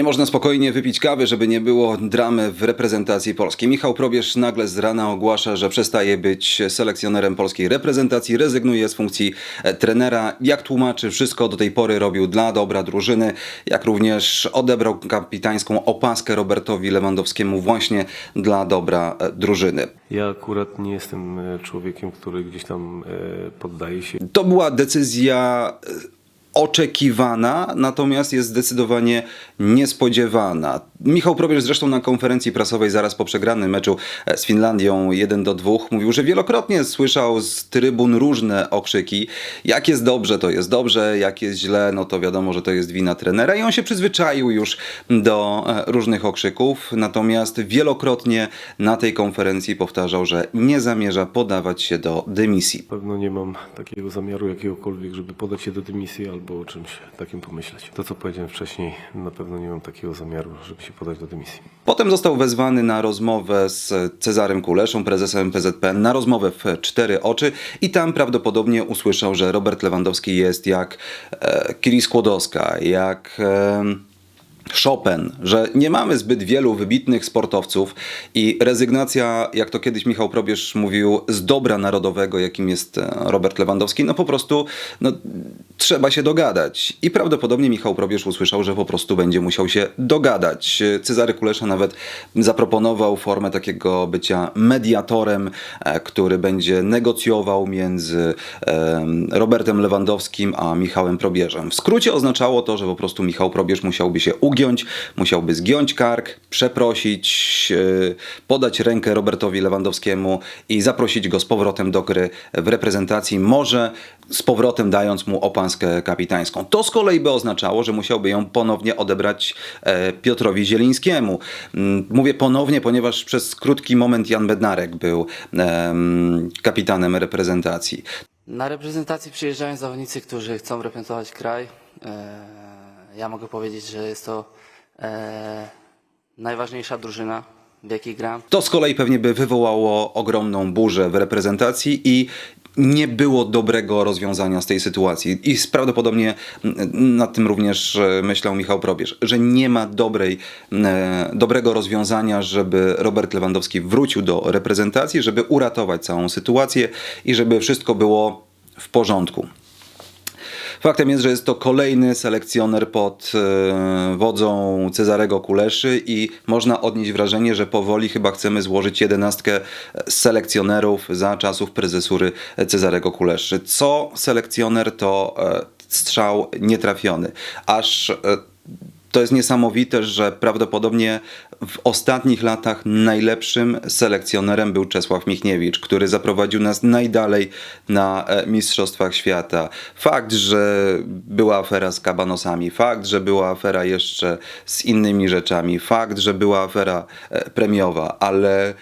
Nie można spokojnie wypić kawy, żeby nie było dramy w reprezentacji polskiej. Michał Probierz nagle z rana ogłasza, że przestaje być selekcjonerem polskiej reprezentacji, rezygnuje z funkcji e, trenera. Jak tłumaczy, wszystko do tej pory robił dla dobra drużyny, jak również odebrał kapitańską opaskę Robertowi Lewandowskiemu właśnie dla dobra e, drużyny. Ja akurat nie jestem e, człowiekiem, który gdzieś tam poddaje się. To była decyzja oczekiwana, natomiast jest zdecydowanie niespodziewana. Michał Probierz zresztą na konferencji prasowej zaraz po przegranym meczu e, z Finlandią 1 do 2 mówił, że wielokrotnie słyszał z trybun różne okrzyki. Jak jest dobrze, to jest dobrze, jak jest źle, no to wiadomo, że to jest wina trenera i on się przyzwyczaił już do e, różnych okrzyków, natomiast wielokrotnie na tej konferencji powtarzał, że nie zamierza podawać się do dymisji. Pewno nie mam takiego zamiaru jakiegokolwiek, żeby podać się do dymisji albo o czymś takim pomyśleć. To, co powiedziałem wcześniej, na pewno nie mam takiego zamiaru, żeby się podać do dymisji. Potem został wezwany na rozmowę z Cezarem Kuleszą, prezesem PZPN, na rozmowę w cztery oczy i tam prawdopodobnie usłyszał, że Robert Lewandowski jest jak e, Kiri Skłodowska, jak... E, Chopin, że nie mamy zbyt wielu wybitnych sportowców i rezygnacja, jak to kiedyś Michał Probierz mówił, z dobra narodowego, jakim jest e, Robert Lewandowski, no po prostu no, trzeba się dogadać. I prawdopodobnie Michał Probierz usłyszał, że po prostu będzie musiał się dogadać. Cezary Kulesza nawet zaproponował formę takiego bycia mediatorem, e, który będzie negocjował między Robertem Lewandowskim a Michałem Probierzem. W skrócie oznaczało to, że po prostu Michał Probierz musiałby się ugiąć, musiałby zgiąć kark, przeprosić, e, podać rękę Robertowi Lewandowskiemu i zaprosić go z powrotem do gry w reprezentacji, może z powrotem dając mu opaskę kapitańską. To z kolei by oznaczało, że musiałby ją ponownie odebrać e, Piotrowi Zielińskiemu. Mm, Mówię ponownie, ponieważ przez krótki moment Jan Bednarek był em, kapitanem reprezentacji. Na reprezentacji przyjeżdżają zawodnicy, którzy chcą reprezentować kraj. Ja mogę powiedzieć, że jest to e, najważniejsza drużyna, w jakiej gram. To z kolei pewnie by wywołało ogromną burzę w reprezentacji i nie było dobrego rozwiązania z tej sytuacji. I prawdopodobnie mm, nad tym również e, myślał Michał Probierz, że nie ma dobrej, e, dobrego rozwiązania, żeby Robert Lewandowski wrócił do reprezentacji, żeby uratować całą sytuację i żeby wszystko było w porządku. Faktem jest, że jest to kolejny selekcjoner pod e, wodzą Cezarego Kuleszy i można odnieść wrażenie, że powoli chyba chcemy złożyć jedenastkę selekcjonerów za czasów prezesury Cezarego Kuleszy. Co selekcjoner to e, strzał nietrafiony. Aż e, to jest niesamowite, że prawdopodobnie w ostatnich latach najlepszym selekcjonerem był Czesław Michniewicz, który zaprowadził nas najdalej na e, Mistrzostwach Świata. Fakt, że była afera z kabanosami, fakt, że była afera jeszcze z innymi rzeczami, fakt, że była afera e, premiowa, ale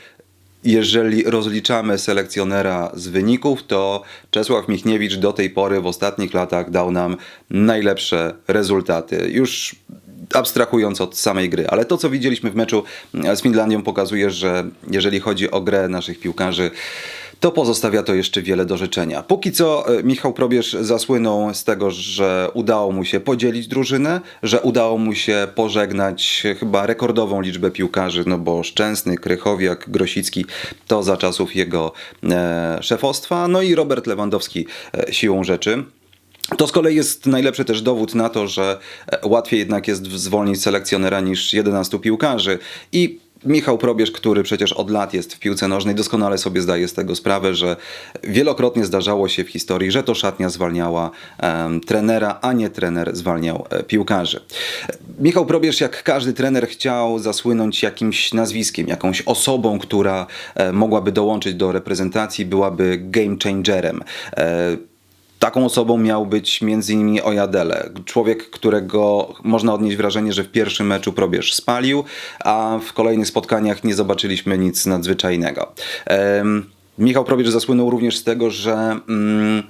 jeżeli rozliczamy selekcjonera z wyników, to Czesław Michniewicz do tej pory w ostatnich latach dał nam najlepsze rezultaty. Już abstrahując od samej gry, ale to co widzieliśmy w meczu z Finlandią pokazuje, że jeżeli chodzi o grę naszych piłkarzy, to pozostawia to jeszcze wiele do życzenia. Póki co e, Michał Probierz zasłynął z tego, że udało mu się podzielić drużynę, że udało mu się pożegnać chyba rekordową liczbę piłkarzy, no bo Szczęsny, Krychowiak, Grosicki to za czasów jego e, szefostwa, no i Robert Lewandowski e, siłą rzeczy. To z kolei jest najlepszy też dowód na to, że e, łatwiej jednak jest zwolnić selekcjonera niż 11 piłkarzy. I Michał Probierz, który przecież od lat jest w piłce nożnej, doskonale sobie zdaje z tego sprawę, że wielokrotnie zdarzało się w historii, że to szatnia zwalniała em, trenera, a nie trener zwalniał e, piłkarzy. Michał Probierz, jak każdy trener, chciał zasłynąć jakimś nazwiskiem, jakąś osobą, która e, mogłaby dołączyć do reprezentacji, byłaby game changerem. E, Taką osobą miał być m.in. Ojadele. Człowiek, którego można odnieść wrażenie, że w pierwszym meczu probierz spalił, a w kolejnych spotkaniach nie zobaczyliśmy nic nadzwyczajnego. Em, Michał Probierz zasłynął również z tego, że mm,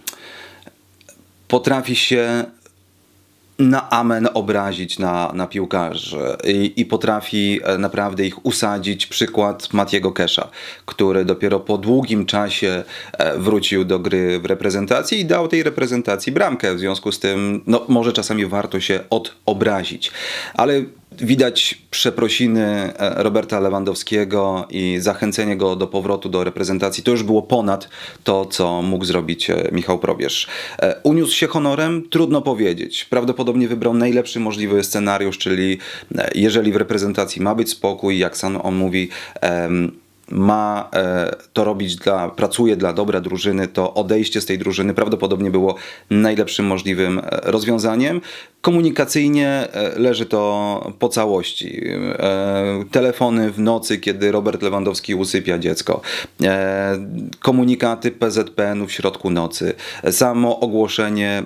potrafi się na amen obrazić na, na piłkarzy I, i potrafi e, naprawdę ich usadzić. Przykład Matiego Kesza, który dopiero po długim czasie e, wrócił do gry w reprezentacji i dał tej reprezentacji bramkę. W związku z tym, no, może czasami warto się odobrazić. Ale Widać przeprosiny e, Roberta Lewandowskiego i zachęcenie go do powrotu do reprezentacji. To już było ponad to, co mógł zrobić e, Michał Probierz. E, Uniósł się honorem? Trudno powiedzieć. Prawdopodobnie wybrał najlepszy możliwy scenariusz, czyli jeżeli w reprezentacji ma być spokój, jak sam on mówi, em, ma e, to robić dla, pracuje dla dobra drużyny, to odejście z tej drużyny prawdopodobnie było najlepszym możliwym e, rozwiązaniem. Komunikacyjnie e, leży to po całości. Telefony w nocy, kiedy Robert Lewandowski usypia dziecko. Komunikaty PZPN-u w środku nocy. Samo ogłoszenie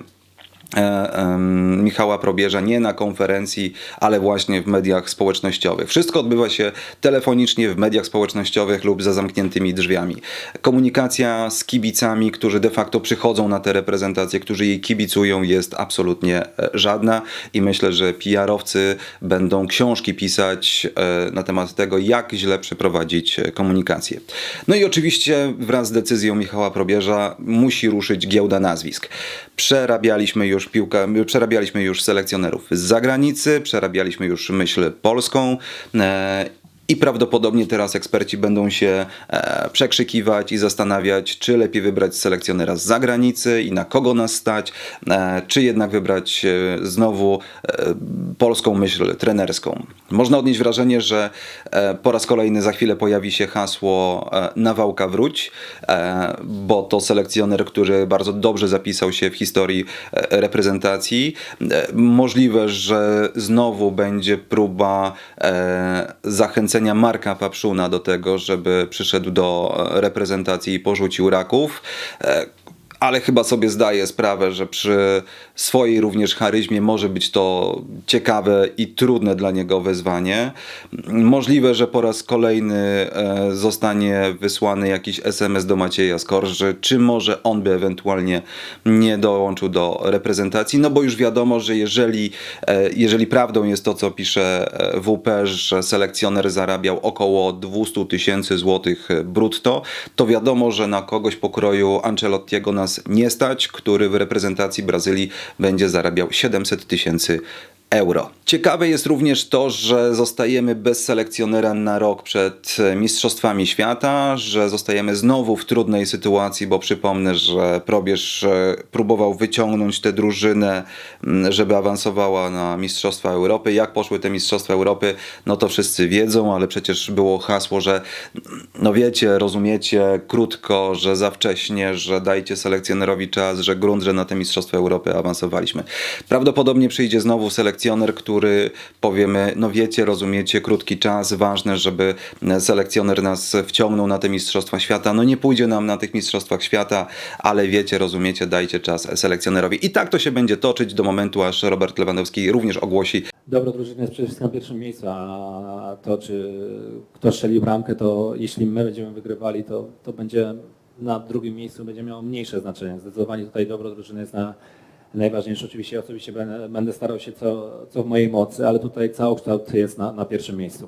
Michała Probierza nie na konferencji, ale właśnie w mediach społecznościowych. Wszystko odbywa się telefonicznie w mediach społecznościowych lub za zamkniętymi drzwiami. Komunikacja z kibicami, którzy de facto przychodzą na te reprezentacje, którzy jej kibicują, jest absolutnie e, żadna i myślę, że PR-owcy będą książki pisać e, na temat tego, jak źle przeprowadzić e, komunikację. No i oczywiście wraz z decyzją Michała Probierza musi ruszyć giełda nazwisk. Przerabialiśmy już piłkę, przerabialiśmy już selekcjonerów z zagranicy, przerabialiśmy już myśl polską. I prawdopodobnie teraz eksperci będą się e, przekrzykiwać i zastanawiać, czy lepiej wybrać selekcjonera z zagranicy i na kogo nas stać, e, czy jednak wybrać e, znowu e, polską myśl trenerską. Można odnieść wrażenie, że e, po raz kolejny za chwilę pojawi się hasło e, Nawałka wróć, e, bo to selekcjoner, który bardzo dobrze zapisał się w historii e, reprezentacji. E, Możliwe, że znowu będzie próba e, zachęcenia Marka Papszuna do tego, żeby przyszedł do e, reprezentacji i porzucił raków. Ale chyba sobie zdaję sprawę, że przy swojej również charyzmie może być to ciekawe i trudne dla niego wyzwanie. Możliwe, że po raz kolejny e, zostanie wysłany jakiś SMS do Macieja Skorży, czy może on by ewentualnie nie dołączył do reprezentacji, no bo już wiadomo, że jeżeli, e, jeżeli prawdą jest to, co pisze e, WP, że selekcjoner zarabiał około 200 tysięcy złotych brutto, to wiadomo, że na kogoś pokroju Ancelottiego nas nie stać, który w reprezentacji Brazylii będzie zarabiał 700 tysięcy euro. Ciekawe jest również to, że zostajemy bez selekcjonera na rok przed e, Mistrzostwami Świata, że zostajemy znowu w trudnej sytuacji, bo przypomnę, że Probierz e, próbował wyciągnąć tę drużynę, żeby awansowała na Mistrzostwa Europy. Jak poszły te Mistrzostwa Europy, no to wszyscy wiedzą, ale przecież było hasło, że no wiecie, rozumiecie, krótko, że za wcześnie, że dajcie selekcjonerowi czas, że grunt, że na te Mistrzostwa Europy awansowaliśmy. Prawdopodobnie przyjdzie znowu selekcjoner, który powiemy, no wiecie, rozumiecie, krótki czas, ważne, żeby selekcjoner nas wciągnął na te Mistrzostwa Świata. No nie pójdzie nam na tych Mistrzostwach Świata, ale wiecie, rozumiecie, dajcie czas selekcjonerowi. I tak to się będzie toczyć do momentu, aż Robert Lewandowski również ogłosi Dobro drużyny jest przede wszystkim na pierwszym miejscu, a to czy kto strzeli bramkę, to jeśli my będziemy wygrywali, to, to będzie na drugim miejscu będzie miało mniejsze znaczenie. Zdecydowanie tutaj dobro drużyny jest na najważniejsze. Oczywiście osobiście będę, będę starał się co, co w mojej mocy, ale tutaj całokształt jest na, na pierwszym miejscu.